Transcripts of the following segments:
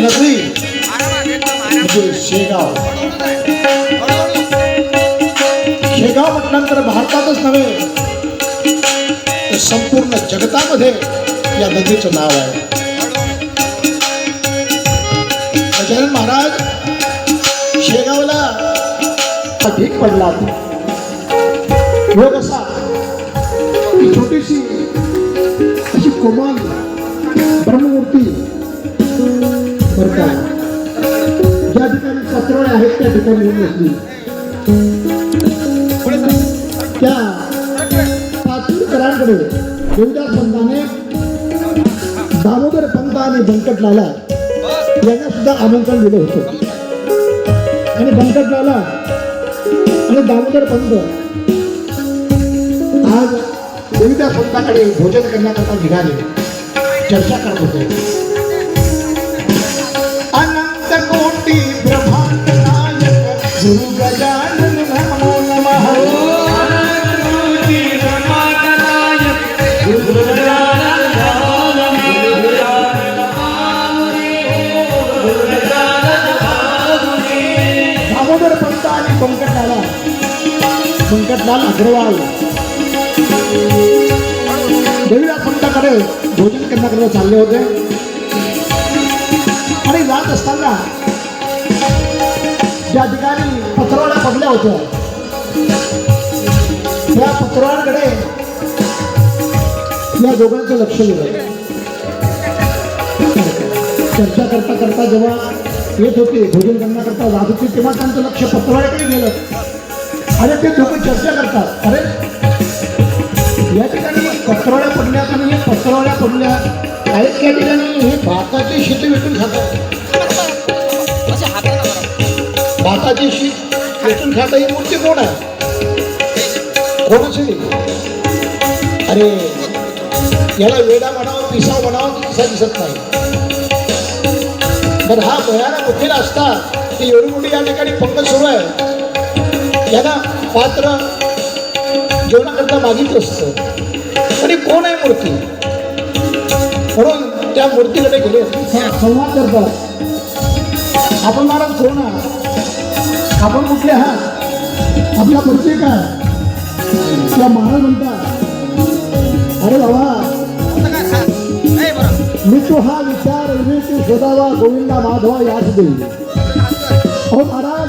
नगरी. म्हणजे शेगाव. शेगाव म्हटल्यानंतर भारतातच नव्हे तर संपूर्ण जगतामध्ये या नदीचं नाव आहे. गजानन महाराज शेगावला अधिक पडला. योग असा छोटीशी अशी कोमाल ब्रह्ममूर्ती बरं ज्या ठिकाणी पत्रोळे आहेत त्या ठिकाणी येऊन बसली. त्या पाचूरकरांकडे देवदास पंताने दामोदर पंत आणि बंकटलाला यांना सुद्धा आमंत्रण दिलं होतं. आणि बंकटलाला आणि दामोदर पंत आज देवदास पंताकडे भोजन करण्याकरता निघाले. चर्चा करत होते. संकटलाल अग्रवाल. देवीदास पंताकडे भोजन करण्याकडे चालले होते. आणि जात असताना ज्या ठिकाणी पत्रावळ्या पडल्या होत्या त्या पत्रावळ्याकडे या दोघांचं लक्ष गेलं. चर्चा करता करता जेव्हा येत होते भोजन करण्याकरता जात होते तेव्हा त्यांचं लक्ष पत्रावळ्याकडे गेलं. अरे ते लोक चर्चा करतात. अरे या ठिकाणी पसरवल्या पडल्या का नाही पसरवल्या पडल्या. आहेत त्या ठिकाणी हे भाताचे शेती वेचून खातात. भाताचे शीत वेचून खाता ही मूर्ती कोण आहे? कोणाची अरे याला वेडा म्हणावं पिसा म्हणावं दिसा दिसत नाही तर हा भयानक वकील असता की एवढी मोठी या ठिकाणी पंगत सुरू आहे. यांना पात्र जेवणाकरता मागितलं असतं. आणि कोण आहे मूर्ती? म्हणून त्या मूर्तीकडे गेले. संवाद करतात आपण महाराज कोण आहात? आपण कुठले आहात? आपला परिचय काय? त्या महाराज म्हणतात अरे बाबा मी तो हा विचार विवेक शोधावा गोविंदा माधवा याच देईल हो महाराज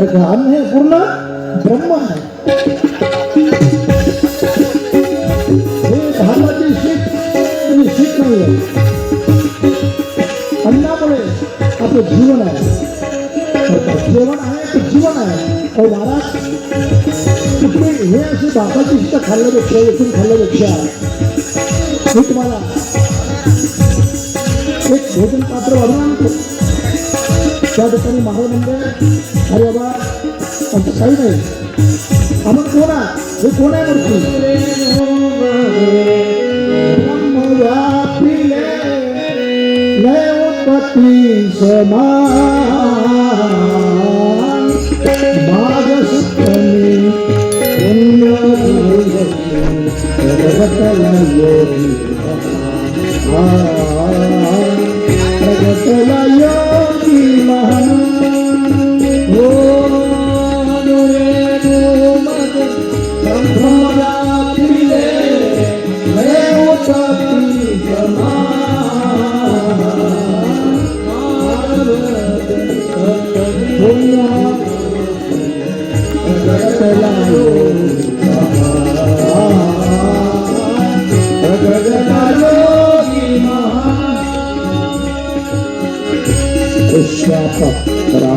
अन्न हे पूर्ण, ब्रह्म हे। आपलं जीवन तर का जेवण आहे ते जीवन आहे अहो महाराज तुम्ही हे अशी भाताची शीत खाल्ल्यापेक्षा एकूण खाल्ल्यापेक्षा मी तुम्हाला एक भोजन पात्र वाढून आणतो त्या ठिकाणी महामंडळ अरे बाबा आमचं काही नाही आम्हाला कोणा हे कोण आहे मूर्ती समागस्तमी प्रगतला पत्रा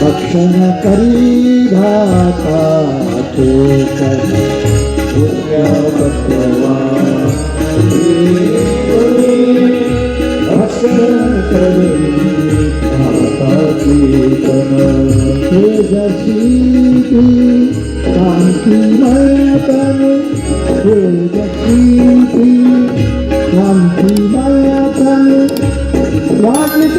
भक्षण करी भाता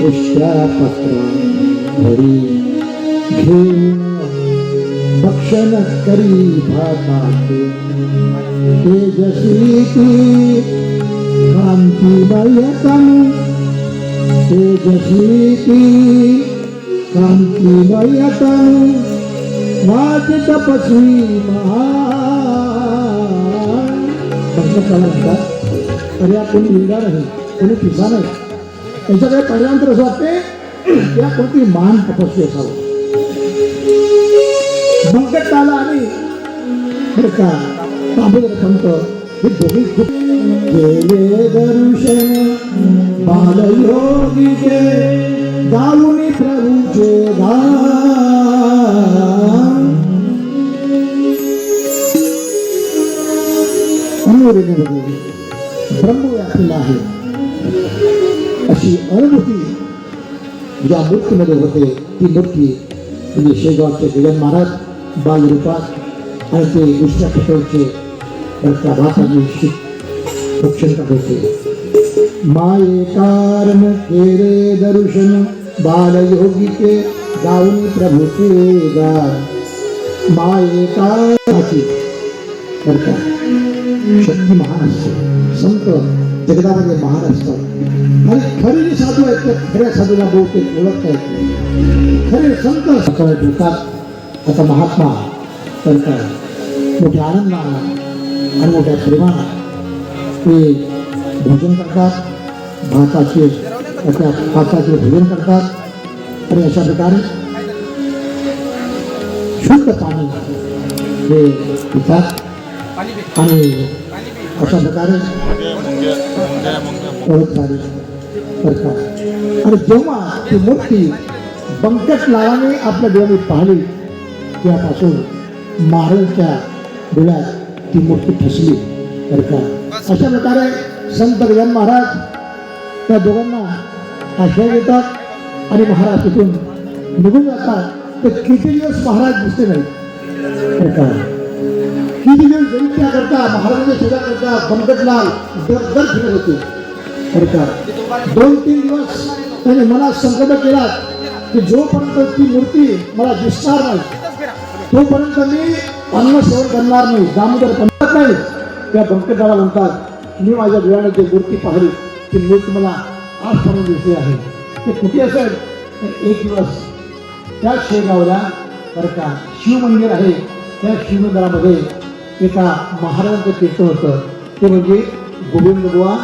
पुष्यापत्रा भरी। भक्षण करी भाताचे तेजस्वी ती कांतिमयतम तेजस्वी ती कांतिमयतम वाच तपस्वी महा भक्त लिंगा नाही कोणी ठिकाण आहे याच्याकडे पहिल्यानंतर असं वाटते या कोणती मान तपस्वी असावं. मंगट काला आणि का दामोदर पंत हे दोन्ही खूप गेले दरुषण बालयोगीचे गाऊनी प्रभूचे गाणे ब्रह्मव्यापीला आहे. अशी अनुभूती होते ती म्हणजे शेगावचे महाराज बालरूपात आणि ते दुसऱ्या रक्षण होते माये कारण केरे दर्शन बालयोगी के गाऊन के गा। माये शक्ती महाराज संत जगदामध्ये महान असतात. आणि खरे जे साधू आहेत त्या खऱ्या साधूला बहुतेक ओळखता येत खरे संत सकाळी ठेवतात आता महात्मा तर मोठ्या आनंदाला आणि मोठ्या प्रेमाला ते भोजन करतात भाताचे त्या भाताचे भोजन करतात. आणि अशा प्रकारे शुद्ध पाणी हे पितात. आणि अशा प्रकारे ओळख झाली आणि जेव्हा ती मूर्ती बंकट लावाने आपल्या डोळ्याने पाहिली त्यापासून महाराजच्या डोळ्यात ती मूर्ती फसली तर का? अशा प्रकारे संत गजान महाराज त्या दोघांना आश्रय देतात आणि महाराज तिथून निघून जातात. तर किती दिवस महाराज दिसते नाही तर का दिवस करता महाराजांच्या सेवा करता बंकटलाल दर दर फिरत होते. तर का दोन तीन दिवस त्यांनी मनात संकट केला की जोपर्यंत ती मूर्ती मला दिसणार नाही तोपर्यंत मी अन्न सेवन करणार नाही दामोदर पंथात नाही. त्या बंकटाला म्हणतात मी माझ्या डोळ्याने जी मूर्ती पाहिली ती मूर्ती मला आजपर्यंत दिसली आहे. ते कुठे असेल? तर एक दिवस त्या शेगावला बरं का शिवमंदिर आहे त्या शिवमंदिरामध्ये एका महाराजांचं तीर्थ होतं ते म्हणजे गोविंद बुवा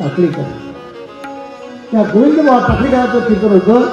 टाकळीकर त्या गोविंद बुवा टाकळीकरांचं कीर्तन होतं